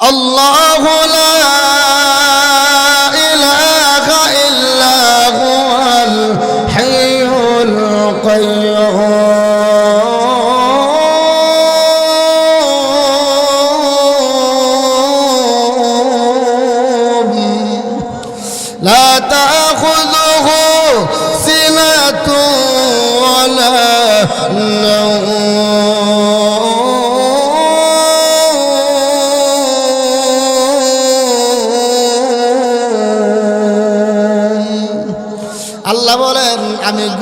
আল্লাহ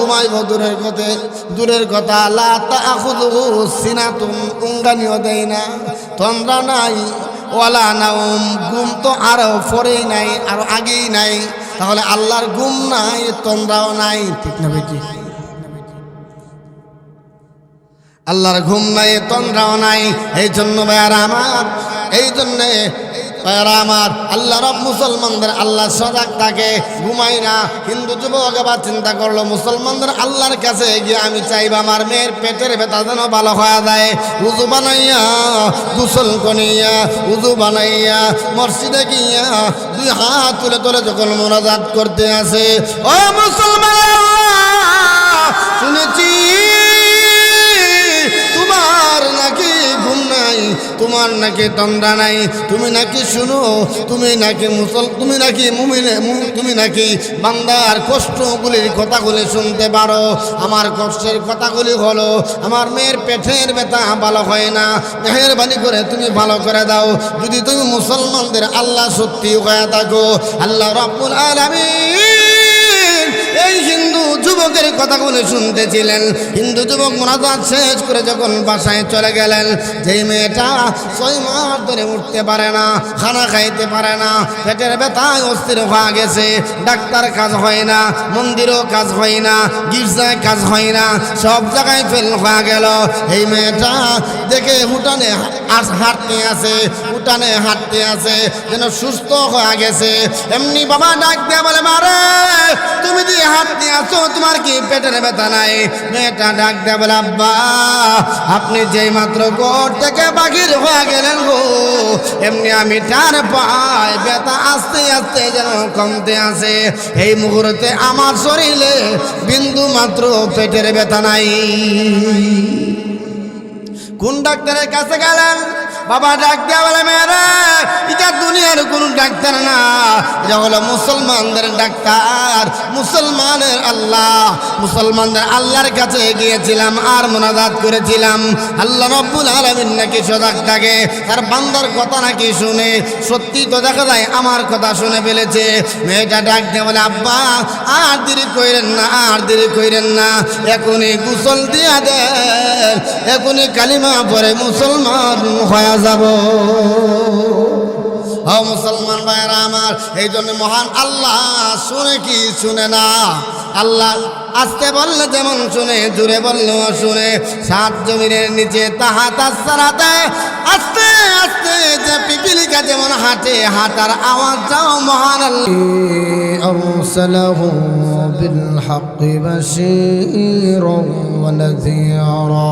ঘুমাইব দূরের কথা দূরের কথা আল্লাহ সিনাতুন উঙ্গানিও দেয় না। তন্দ্রা নাই, ওয়ালা নাউম ঘুম তো আরও পরেই নাই আরও আগেই নাই। তাহলে আল্লাহর ঘুম নাই তন্দ্রাও নাই। ঠিক না বেটি? আল্লাহর ঘুম নাই তন্দ্রাও নাই। এই জন্য ভাইয়ার আমার এই জন্যে ভাইয়ারা আমার আল্লাহ রব মুসলমানদের আল্লাহ সজাগ থাকে ঘুমাই না। হিন্দু যুবক আবার চিন্তা করল, মুসলমানদের আল্লাহর কাছে গিয়ে আমি চাইব, আমার মেয়ের পেটের ব্যথা যেন ভালো হয়ে যায়। উজু বানাইয়া, গুসল কনিয়া উজু বানাইয়া, মসজিদে গিয়া দুই হাত তুলে তুলে যখন মোনাজাত করতে আসে ও মুসলমান শুনেছি তোমার নাকি নাই, তোমার নাকি তন্দ্রা নাই। তুমি নাকি শুনো, তুমি নাকি মুসল, তুমি নাকি মুমিনে তুমি নাকি বান্দার কষ্টগুলির কথাগুলি শুনতে পারো। আমার কষ্টের কথাগুলি হলো, আমার মেয়ের পেটের ব্যথা ভালো হয় না। মেহরবানি করে তুমি ভালো করে দাও। যদি তুমি মুসলমানদের আল্লাহ সত্যি হয়ে থাকো, আল্লাহ রব্বুল আলামিন এই যুবকের কথাগুলো শুনতেছিলেন। হিন্দু যুবক মোনাজাত শেষ করে যখন বাসায় চলে গেলেন, যেই মেয়েটা ছয় মাস ধরে উঠতে পারে না, খানা খাইতে পারে না, পেটের ব্যথায় অস্থির হয়ে গেছে, ডাক্তার কাজ হয় না, মন্দিরও কাজ হয় না, গির্জায় কাজ হয় না, সব জায়গায় ফেল হয়ে গেল। এই মেয়েটা দেখে উঠানে হাঁটতে আছে, উঠানে হাঁটতে আছে, যেন সুস্থ হয়ে গেছে। এমনি বাবা ডাক দিয়ে বলে মারে তুমি যে হাঁটতে আছো তোমার কি পেটের ব্যথা নাই? মেয়েটা ডাক দিয়ে বলে, আব্বা, আপনি যেই মাত্র গোর থেকে বাকির হয়ে গেলেন গো, এমনি আমি টান পাই ব্যথা আস্তে আস্তে যেন কমতে আছে। এই মুহূর্তে আমার শরীরে বিন্দু মাত্র পেটের ব্যথা নাই। কোন ডাক্তারের কাছে গেলেন? বাবা ডাক দেওয়া বলে, মেয়েরা, এটা দুনিয়ার কোন ডাক্তার না। এটা হলো মুসলমানদের ডাক্তার। মুসলমানের আল্লাহ। মুসলমানদের আল্লাহর কাছে গিয়েছিলাম আর মোনাজাত করেছিলাম। আল্লাহ রব্বুল আলমিন নাকি সজাগ থাকে। তার বান্দার কথা নাকি শুনে, সত্যি তো দেখা যায়, আমার কথা শুনে ফেলেছে। মেয়েটা ডাক দিয়ে বলে, আব্বা, আর দেরি কইরেন না, আর দেরি কইরেন না। এখনই গুসল দিয়া দেন। এখনই কালিমা পরে মুসলমান হয়ে যাব ও মুসলমান ভাইরা আমার এই জন্য মহান আল্লাহ শুনে কি শুনে না আল্লাহ আসতে বললে যেমন শুনে জুড়ে বললেও শুনে সাত জমিনের নিচে তাহা তাসারাতে আস্তে আস্তে যে পিপিলিকা যেমন হাঁটে হাঁটার আওয়াজটাও মহান আল্লাহ أرسله بالحق بشيرا ونذيرا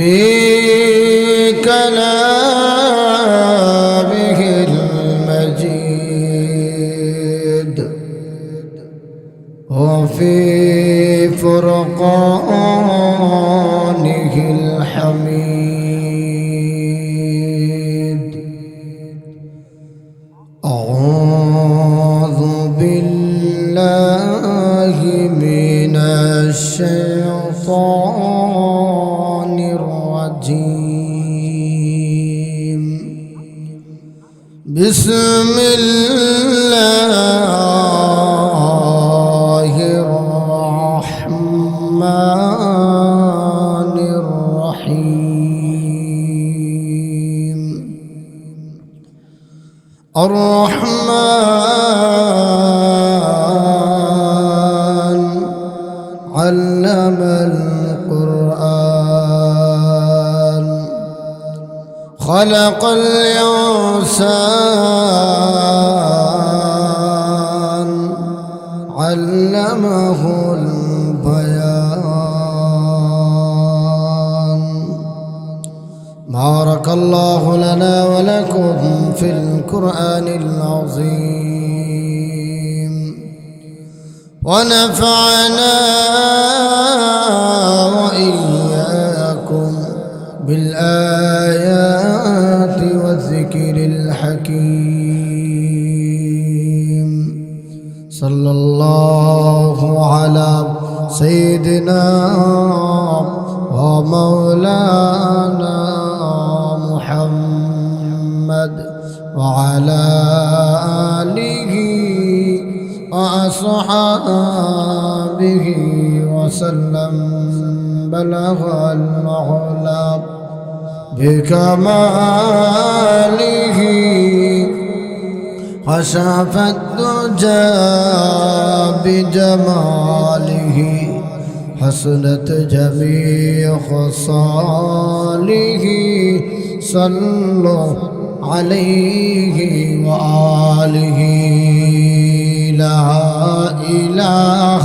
في كلامه المجيد. وفي فرقانه الحميد. الرحمن. علم القرآن. خلق الإنسان. علمه البيان. بارك الله لنا ولكم. القرآن العظيم. ونفعنا وإياكم بالآيات والذكر الحكيم. بلغ العلا بكماله. خشف الدجى بجماله. حسنت جميع خصاله صلوا عليه وآله. لا إله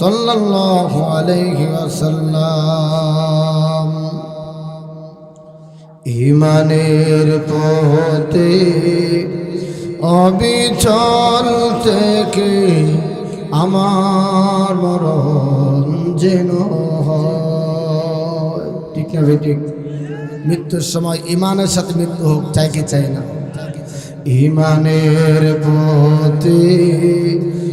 সাল্লাল্লাহু আলাইহি ওয়াসাল্লাম। ইমানের পথে অবিচল থেকে আমার মরণ যেন ঠিক না ঠিক মৃত্যুর সময় ইমানের সাথে মৃত্যু হোক, চাই কি চাই না? ইমানের পথে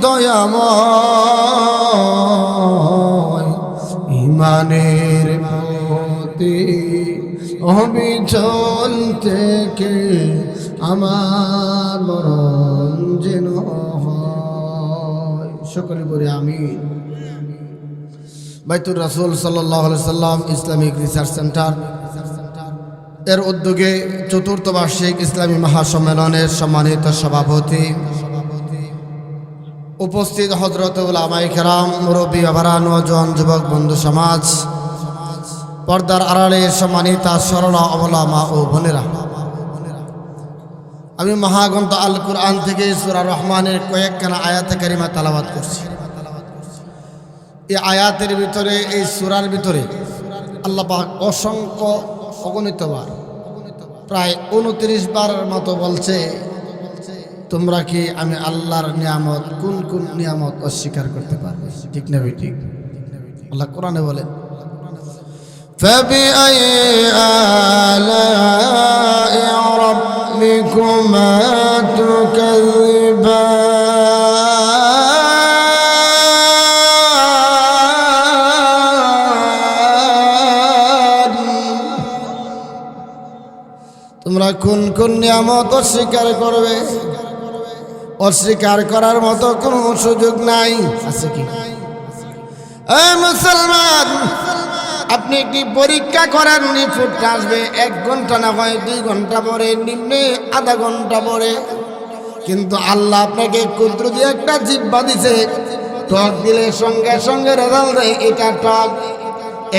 দয়াময় ইমানের পথে অবিচল থেকে আমার মরণ যেন সকলে বলে আমি বাইতুর রাসুল সাল্লাম ইসলামিক রিসার্চ সেন্টার এর উদ্যোগে চতুর্থ বার্ষিক ইসলামী মহাসম্মেলনের সম্মানিত সভাপতি উপস্থিত হজরত উলামাই খেরাম মুরব্বী আভারা নজন যুবক বন্ধু সমাজ, পর্দার আড়ালে সম্মানিতা সরলা অবলা মা ও বোনেরা। আমি মহাগ্রন্থ আল কুরআন থেকে সুরা রহমানের কয়েকখানা আয়াতে কারিমা তালাবাদ করছি। এই আয়াতের ভিতরে, এই সুরার ভিতরে আল্লাপাক অসংখ্য অগণিতবার, প্রায় উনত্রিশ বারের মতো বলছে তোমরা কি আমি আল্লাহর নিয়ামত কোন কোন নিয়ামত অস্বীকার করতে পারবে ঠিক না ভাই ঠিক আল্লাহ কোরআনে বলেন فبأي آلاء ربكما تكذبان তোমরা কোন কোন নিয়ামত অস্বীকার করবে অস্বীকার করার মতো কোনো সুযোগ নাই। আছে কি? মুসলমান, আপনি একটি পরীক্ষা করেন রিপোর্টটা আসবে, এক ঘণ্টা না হয় দুই ঘণ্টা পরে, নিম্নে আধা ঘণ্টা পরে। কিন্তু আল্লাহ আপনাকে কুদ্র দিয়ে একটা জিব্বা দিছে। টক দিলে সঙ্গে সঙ্গে রেজাল্ট দেয়, এটা টক।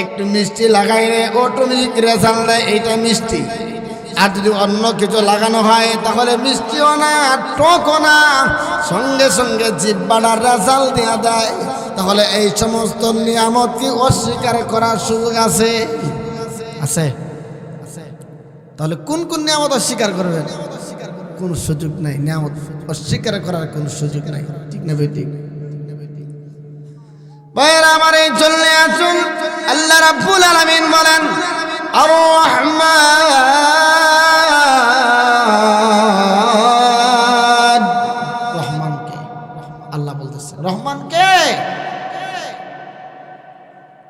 একটু মিষ্টি লাগাইলে অটোমেটিক রেজাল্ট দেয়, এটা মিষ্টি। আর যদি অন্য কিছু লাগানো হয়, তাহলে মিষ্টিও না, টকও না। সঙ্গে সঙ্গে জিব্বাটার রেজাল্ট দেওয়া দেয়। তাহলে এই সমস্ত নিয়ামত কি অস্বীকার করার সুযোগ আছে? আছে। তাহলে কোন কোন নিয়ামত অস্বীকার করবেন? কোন সুযোগ নাই। নিয়ামত অস্বীকার করার কোন সুযোগ নাই। ঠিক না ভাই, ঠিক? আমার এই চললে আসুন। আল্লাহ রাব্বুল আলামিন বলেন আর রহমান রহমান কে?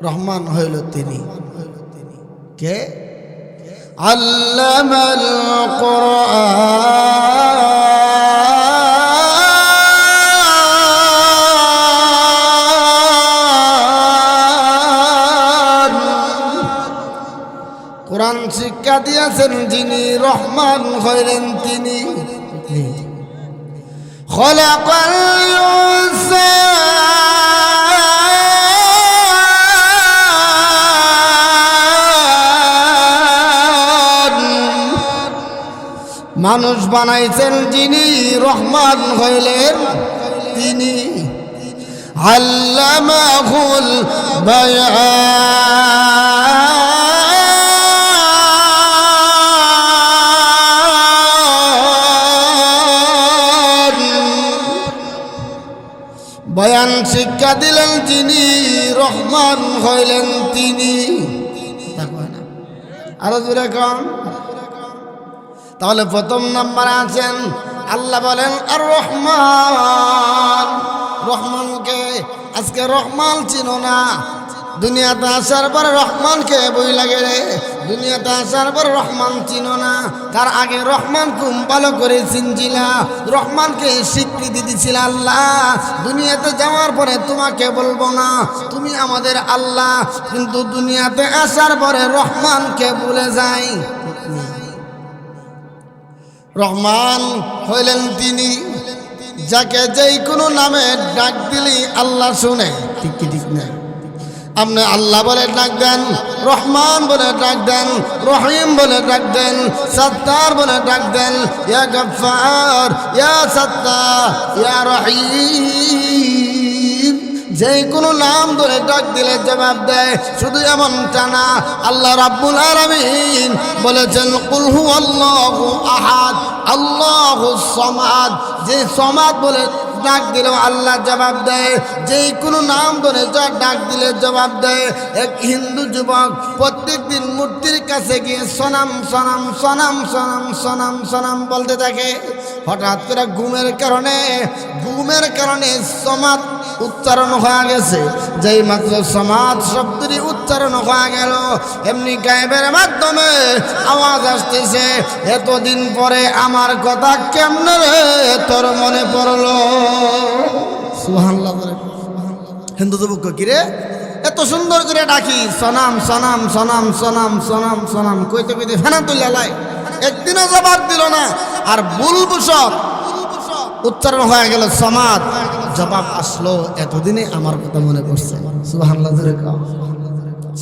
রহমান হইল তিনি। কে? আল্লাহ কোরআন। কোরআন শিক্ষা দিয়েছেন যিনি রহমান হইলেন তিনি। খোলা মানুষ বানাইছেন যিনি রহমান হইলেন তিনি। আল্লামাহুল বয়ান। শিক্ষা দিলেন যিনি রহমান হইলেন তিনি। আরও জোরে কম তাহলে প্রথম নাম্বার আছেন, আল্লাহ বলেন আর রহমান রহমানকে, আজকে রহমান চিনো না। দুনিয়াতে আসার পর রহমানকে বই লাগে রে। দুনিয়াতে আসার পর রহমান চিনো না। তার আগে রহমান খুব ভালো করে চিনছিলা। রহমানকে স্বীকৃতি দিছিল আল্লাহ। দুনিয়াতে যাওয়ার পরে তোমাকে বলব না, তুমি আমাদের আল্লাহ। কিন্তু দুনিয়াতে আসার পরে রহমানকে ভুলে যাই। রহমান হইলেন তিনি, যাকে যেই কোনো নামে ডাক দিলি আল্লাহ শুনে। ঠিক কি, ঠিক না? আপনি আল্লাহ বলে ডাক দেন, রহমান বলে ডাক দেন, রহিম বলে ডাক দেন, সত্তার বলে ডাক দেন, ইয়া গফার ইয়া সত্তা ইয়া রহিম। যে কোনো নাম ধরে ডাক দিলে জবাব দেয়, শুধু এমনটা না, আল্লাহ রাব্বুল আলামিন বলেছেন, কুল হু আল্লাহু আহাদ, আল্লাহু সমাদ। যে সমাদ বলে ডাক দিলেও আল্লাহ জবাব দেয় যে কোনো নাম ধরে যা ডাক দিলে জবাব দেয়। এক হিন্দু যুবক প্রত্যেক দিন মূর্তির কাছে গিয়ে সনাম সনাম সনাম সনাম সনাম সনাম বলতে থাকে। হঠাৎ করে ঘুমের কারণে ঘুমের কারণে সমাজ উচ্চারণ হয়ে গেছে। যেই মাত্র সমাজ শব্দটি উচ্চারণ হয়ে গেল, এমনি গায়েবের মাধ্যমে আওয়াজ আসতেছে। এতদিন পরে আমার কথা কেমনে রে তোর মনে পড়ল। হিন্দু যুবক কি রে এত সুন্দর করে ডাকি। সনাম সনাম সনাম সনাম সনাম সনাম। কইতে কইতে ফেনা তুলে লাই। একদিনও জবাব দিল না। আর বুলবুসব উচ্চারণ হয়ে গেল সমাজ জবাব আসলো এতদিনে আমার কথা মনে পড়ছে। কও।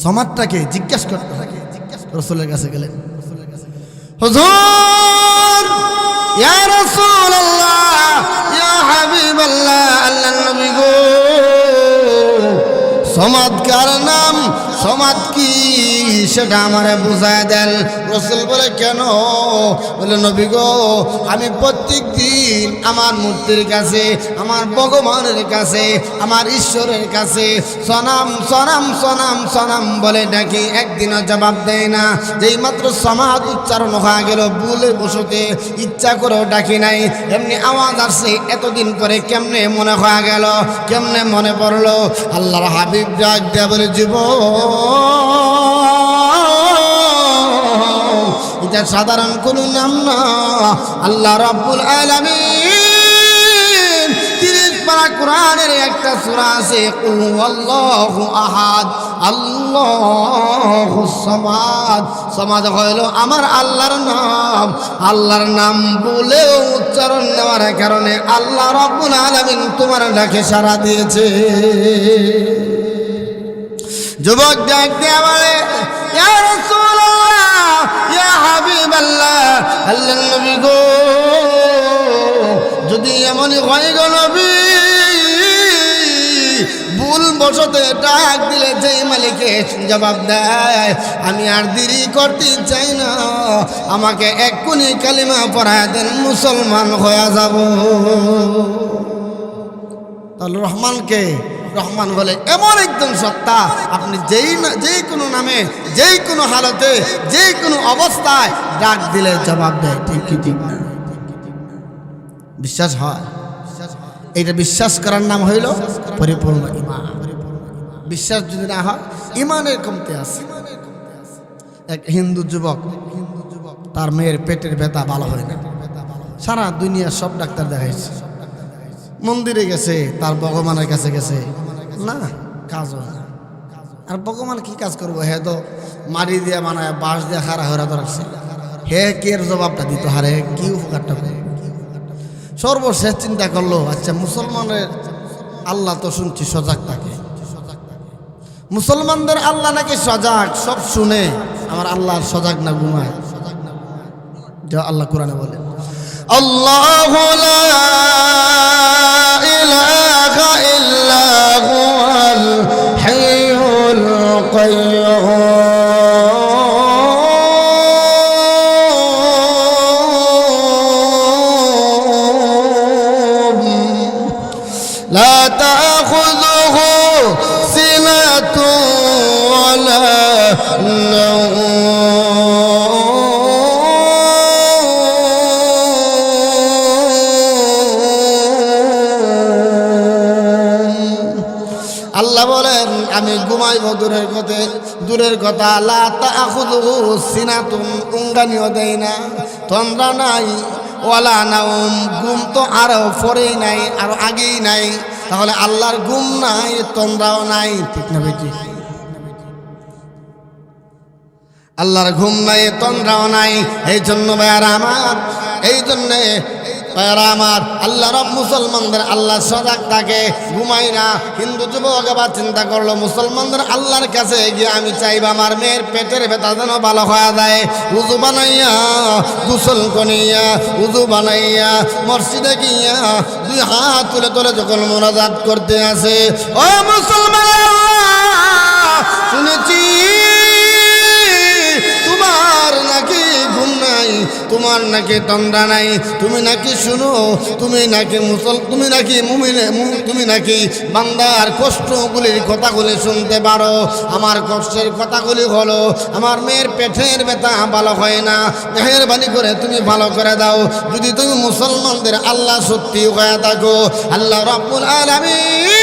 সমাজটাকে জিজ্ঞেস করতে থাকে রসুলের কাছে গেলেন। হুজুর, ইয়া রাসূলুল্লাহ, ইয়া হাবিবাল্লাহ আল্লাহর নবী গো। সমাজ কার নাম? সমাজ কি? সেটা আমারে বুঝায় দেন। রসুল বলে কেন? বলে, নবী গো, আমি প্রত্যেক দিন আমার মূর্তির কাছে, আমার ভগবানের কাছে, আমার ঈশ্বরের কাছে সনাম সনাম সনাম সনাম বলে ডাকি। একদিনও জবাব দেয় না। যেই মাত্র সমাজ উচ্চারণ হয়ে গেল, ভুলে বসতে ইচ্ছা করেও ডাকি নাই। এমনি আওয়াজ আসছে, এতদিন পরে কেমনে মনে হয়ে গেল, কেমনে মনে পড়ল? আল্লাহর হাবিব ডাক দেয়া বলে জীব এটা সাধারণ কোন নাম না। আল্লাহ রাব্বুল আলামিন তিরিশ পারা কোরআনের একটা সূরা আছে, কুল আল্লাহু আহাদ, আল্লাহু সামাদ। সমাদ হইল আমার আল্লাহর নাম। আল্লাহর নাম বলেও উচ্চারণ নেওয়ার কারণে আল্লাহ রাব্বুল আলামিন তোমার ডাকে সাড়া দিয়েছে। যুবক ডাক দিয়ে আল্লাহ নবী গো। যদি এমনই হয় গো নবী, ভুল বসতে ডাক দিলে যেই মালিকে জবাব দেয়, আমি আর দেরি করতে চাই না। আমাকে এক্ষুনি কালিমা পড়ায় দেন, মুসলমান হয়ে যাব। তাহলে রহমানকে রহমান বলে, এমন একজন সত্তা আপনি যেই যেই কোনো নামে, যেই কোনো হালতে, যেই কোনো অবস্থায় ডাক দিলে জবাব দেয়, ঠিক ঠিক না? বিশ্বাস হয়। এইটা বিশ্বাস করার নাম হইল পরিপূর্ণ ইমান। বিশ্বাস যদি না হয়, ইমানের কমতে আছে। এক হিন্দু যুবক, তার মেয়ের পেটের ব্যথা ভালো হয় না। সারা দুনিয়ার সব ডাক্তার দেখাইছে। মন্দিরে গেছে, তার ভগবানের কাছে গেছে। না, কাজ হয় না। আর ভগবান কি কাজ করব? হে তো মারি দিয়ে মানে বাঁশ দিয়ে হারা হরা ধরাচ্ছিল হে, কে জবাবটা দিত? হারে কি উপকারটা করে সর্বশেষ চিন্তা করল আচ্ছা মুসলমানের আল্লাহ তো শুনছি সজাগ থাকে মুসলমানদের আল্লাহ নাকি সজাগ? সব শুনে আমার আল্লাহ সজাগ না ঘুমায়? যা আল্লাহ কোরআনে বলে। আল্লাহ القيوم لا تأخذه سنة ولا نوم আল্লাহ বলেন আমি ঘুমাইব দূরের কথা দূরের কথা আল্লাহ সিনাতুন উঙ্গানিও দেয় না। তন্দ্রা নাই, ওয়ালা নাউম ঘুম তো আরও পরেই নাই আরও আগেই নাই। তাহলে আল্লাহর ঘুম নাই, তন্দ্রাও নাই, ঠিক না বেটি? আল্লাহর ঘুম নাই, তন্দ্রাও নাই। এই জন্য ভাইয়ারা আমার এই জন্যে আমার আল্লাহ রব মুসলমানদের আল্লাহ সজাগ থাকে ঘুমাই না। হিন্দু যুবক আবার চিন্তা করল, মুসলমানদের আল্লাহর কাছে গিয়ে আমি চাইব আমার মেয়ের পেটের ব্যথা যেন ভালো হয়ে যায়। উজু বানাইয়া, গুসল কনিয়া উজু বানাইয়া, মসজিদে গিয়া দুই হাত তুলে তুলে যখন মোনাজাত করতে আসে ও মুসলমান শুনেছি তোমার নাকি ঘুম নাই, তোমার নাকি তন্দ্রা নাই, তুমি নাকি শুনো, তুমি নাকি মুসল, তুমি নাকি মুমিনে তুমি নাকি বান্দার কষ্টগুলির কথাগুলি শুনতে পারো। আমার কষ্টের কথাগুলি হলো, আমার মেয়ের পেটের ব্যথা ভালো হয় না, মেহরবানি করে তুমি ভালো করে দাও। যদি তুমি মুসলমানদের আল্লাহ সত্যি হয়ে থাকো, আল্লাহ রব্বুল হিন্দু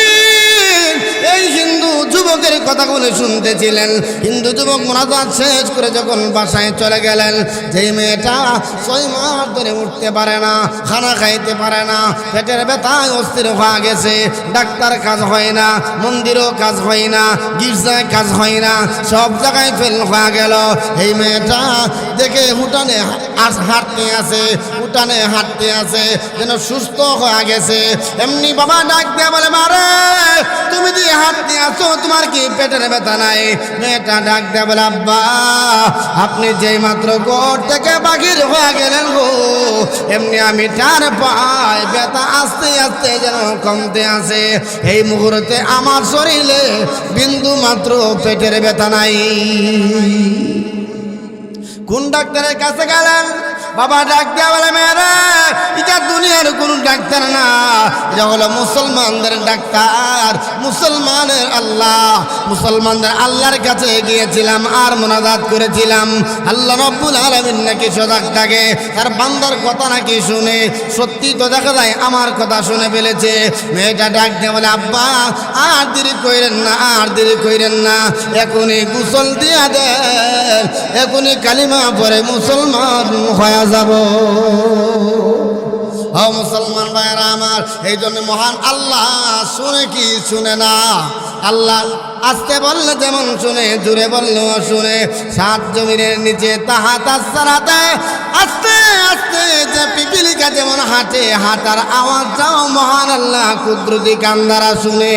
যুবকের কথাগুলো শুনতেছিলেন। হিন্দু যুবক মোনাজাত শেষ করে যখন বাসায় চলে গেলেন, যেই মেয়েটা ছয় মাস ধরে উঠতে পারে না, খানা খাইতে পারে না, পেটের ব্যথায় অস্থির হয়ে গেছে, ডাক্তার কাজ হয় না, মন্দিরও কাজ হয় না, গির্জায় কাজ হয় না, সব জায়গায় ফেল হয়ে গেল। এই মেয়েটা দেখে উঠানে হাঁটতে আছে, উঠানে হাঁটতে আছে, যেন সুস্থ হয়ে গেছে। এমনি বাবা ডাক দিয়ে বলে মারে তুমি দিয়ে হাঁটতে আছো, তোমার কি পেটের ব্যথা নাই? মেয়েটা ডাক দিয়ে বলে, আব্বা, আপনি যেই মাত্র গোর থেকে বাকির হয়ে গেলেন গো, এমনি আমি টার পাই ব্যথা আস্তে আস্তে যেন কমতে আসে এই মুহূর্তে আমার শরীরে বিন্দু মাত্র পেটের ব্যথা নাই। কোন ডাক্তারের কাছে গেলেন? বাবা ডাক দেওয়া বলে, মেয়েরা, এটা দুনিয়ার কোন ডাক্তার না। এটা হলো মুসলমানদের ডাক্তার। মুসলমানের আল্লাহ। মুসলমানদের আল্লাহর কাছে গিয়েছিলাম, আর মোনাজাত করেছিলাম। আল্লাহ রব্বুল আলমিন নাকি সজাগ থাকে। তার বান্দার কথা নাকি শুনে, সত্যি তো দেখা যায়, আমার কথা শুনে ফেলেছে। মেয়েটা ডাক দিয়ে বলে, আব্বা, আর দেরি কইরেন না, আর দেরি কইরেন না। এখনই গুসল দিয়া দেন। এখনই কালিমা পরে মুসলমান হয়ে যাব। ও মুসলমান ভাইরা আমার, এই জন্য মহান আল্লাহ শুনে কি শুনে না? আল্লাহ আসতে বললে যেমন শুনে জুড়ে বললেও শুনে। সাত জমিনের নিচে তাহা তাসারাতে আস্তে আস্তে যে পিপিলিকা যেমন হাঁটে, হাঁটার আওয়াজটাও মহান আল্লাহ কুদরতি কান্দারা শুনে।